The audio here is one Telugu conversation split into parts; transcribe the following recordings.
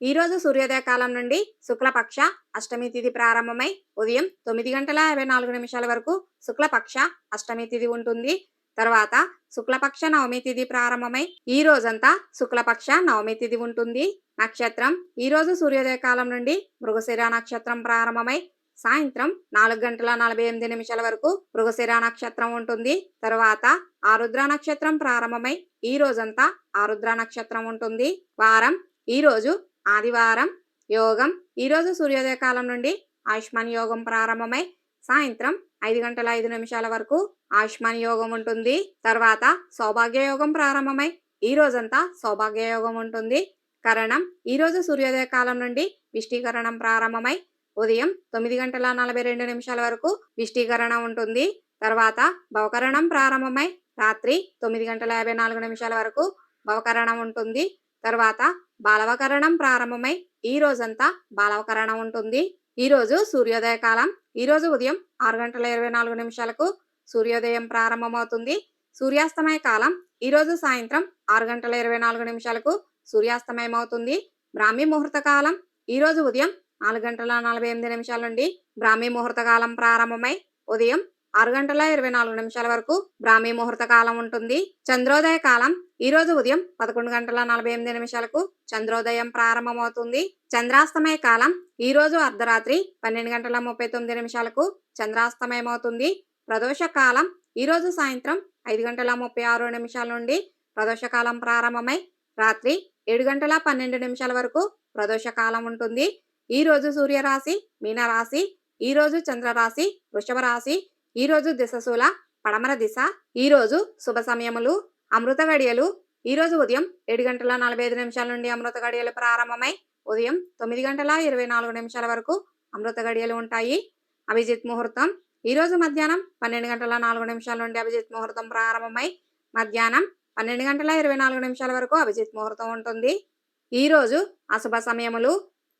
ఈ రోజు సూర్యోదయ కాలం నుండి శుక్లపక్ష అష్టమి తిథి ప్రారంభమై ఉదయం తొమ్మిది గంటల యాభై నాలుగు నిమిషాల వరకు శుక్లపక్ష అష్టమి తిథి ఉంటుంది. తర్వాత శుక్లపక్ష నవమి తిథి ప్రారంభమై ఈ రోజంతా శుక్లపక్ష నవమి తిథి ఉంటుంది. నక్షత్రం ఈ రోజు సూర్యోదయ కాలం నుండి మృగశిర నక్షత్రం ప్రారంభమై సాయంత్రం నాలుగు గంటల నలభై ఎనిమిది నిమిషాల వరకు మృగశిర నక్షత్రం ఉంటుంది. తరువాత ఆరుద్ర నక్షత్రం ప్రారంభమై ఈ రోజంతా ఆరుద్ర నక్షత్రం ఉంటుంది. వారం ఈ రోజు ఆదివారం యోగం. ఈరోజు సూర్యోదయ కాలం నుండి ఆయుష్మాన్ యోగం ప్రారంభమై సాయంత్రం ఐదు గంటల ఐదు నిమిషాల వరకు ఆయుష్మాన్ యోగం ఉంటుంది. తర్వాత సౌభాగ్య యోగం ప్రారంభమై ఈ రోజంతా సౌభాగ్య యోగం ఉంటుంది. కరణం ఈరోజు సూర్యోదయ కాలం నుండి విష్టీకరణం ప్రారంభమై ఉదయం తొమ్మిది గంటల నలభై రెండు నిమిషాల వరకు విష్టీకరణం ఉంటుంది. తర్వాత భవకరణం ప్రారంభమై రాత్రి తొమ్మిది గంటల యాభై నాలుగు నిమిషాల వరకు భవకరణం ఉంటుంది. తర్వాత బాలవకరణం ప్రారంభమై ఈ రోజంతా బాలవకరణం ఉంటుంది. ఈరోజు సూర్యోదయ కాలం. ఈరోజు ఉదయం ఆరు గంటల ఇరవై నాలుగు నిమిషాలకు సూర్యోదయం ప్రారంభమవుతుంది. సూర్యాస్తమయ కాలం. ఈరోజు సాయంత్రం ఆరు గంటల ఇరవై నాలుగు నిమిషాలకు సూర్యాస్తమయం అవుతుంది బ్రాహ్మీ ముహూర్త కాలం. ఈరోజు ఉదయం నాలుగు గంటల నలభై ఎనిమిది నిమిషాల నుండి బ్రాహ్మీ ముహూర్త కాలం ప్రారంభమై ఉదయం ఆరు గంటల ఇరవై నాలుగు నిమిషాల వరకు బ్రాహ్మీ ముహూర్త కాలం ఉంటుంది. చంద్రోదయ కాలం. ఈరోజు ఉదయం పదకొండు గంటల నలభై ఎనిమిది నిమిషాలకు చంద్రోదయం ప్రారంభమవుతుంది. చంద్రాస్తమయ కాలం ఈ రోజు అర్ధరాత్రి పన్నెండు గంటల ముప్పై తొమ్మిది నిమిషాలకు చంద్రాస్తమయం అవుతుంది ప్రదోష కాలం ఈ రోజు సాయంత్రం ఐదు గంటల ముప్పై ఆరు నిమిషాల నుండి ప్రదోషకాలం ప్రారంభమై రాత్రి ఏడు గంటల పన్నెండు నిమిషాల వరకు ప్రదోషకాలం ఉంటుంది. ఈ రోజు సూర్యరాశి మీనరాశి ఈ రోజు చంద్రరాశి వృషభ రాశి ఈ రోజు దిశశూల పడమర దిశ ఈ రోజు శుభ సమయములు అమృత గడియలు. ఈరోజు ఉదయం ఏడు గంటల నలభై ఐదు నిమిషాల నుండి అమృత గడియలు ప్రారంభమై ఉదయం తొమ్మిది గంటల ఇరవై నాలుగు నిమిషాల వరకు అమృత గడియలు ఉంటాయి. అభిజిత్ ముహూర్తం. ఈరోజు మధ్యాహ్నం పన్నెండు గంటల నాలుగు నిమిషాల నుండి అభిజిత్ ముహూర్తం ప్రారంభమై మధ్యాహ్నం పన్నెండు గంటల ఇరవై నాలుగు నిమిషాల వరకు అభిజిత్ ముహూర్తం ఉంటుంది. ఈ రోజు అశుభ సమయములు.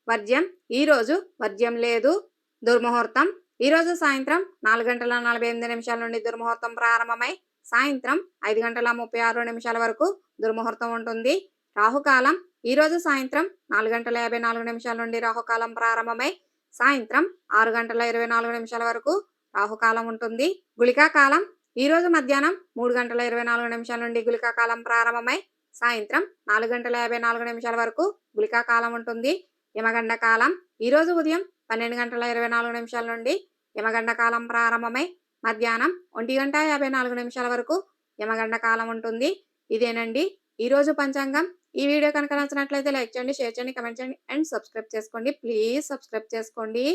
వర్జ్యం. ఈరోజు వర్జ్యం లేదు. దుర్ముహూర్తం. ఈరోజు సాయంత్రం నాలుగు గంటల నలభై ఎనిమిది నిమిషాల నుండి దుర్ముహూర్తం ప్రారంభమై సాయంత్రం ఐదు గంటల ముప్పై ఆరు నిమిషాల వరకు దుర్ముహూర్తం ఉంటుంది. రాహుకాలం ఈరోజు సాయంత్రం నాలుగు గంటల యాభై నాలుగు నిమిషాల నుండి రాహుకాలం ప్రారంభమై సాయంత్రం ఆరు గంటల ఇరవై నాలుగు నిమిషాల వరకు రాహుకాలం ఉంటుంది. గుళికా కాలం ఈరోజు మధ్యాహ్నం మూడు గంటల ఇరవై నాలుగు నిమిషాల నుండి గుళికా కాలం ప్రారంభమై సాయంత్రం నాలుగు గంటల యాభై నాలుగు నిమిషాల వరకు గుళికా కాలం ఉంటుంది. యమగండ కాలం ఈరోజు ఉదయం పన్నెండు గంటల ఇరవై నాలుగు నిమిషాల నుండి యమగండ కాలం ప్రారంభమై మధ్యాహ్నం ఒంటి గంట యాభై నాలుగు నిమిషాల వరకు యమగండ కాలం ఉంటుంది. ఇదేనండి. ఈరోజు పంచాంగం. ఈ వీడియో కనుక నచ్చినట్లయితే లైక్ చేయండి షేర్ చేయండి కమెంట్ చేయండి అండ్ సబ్స్క్రైబ్ చేసుకోండి. ప్లీజ్ సబ్స్క్రైబ్ చేసుకోండి.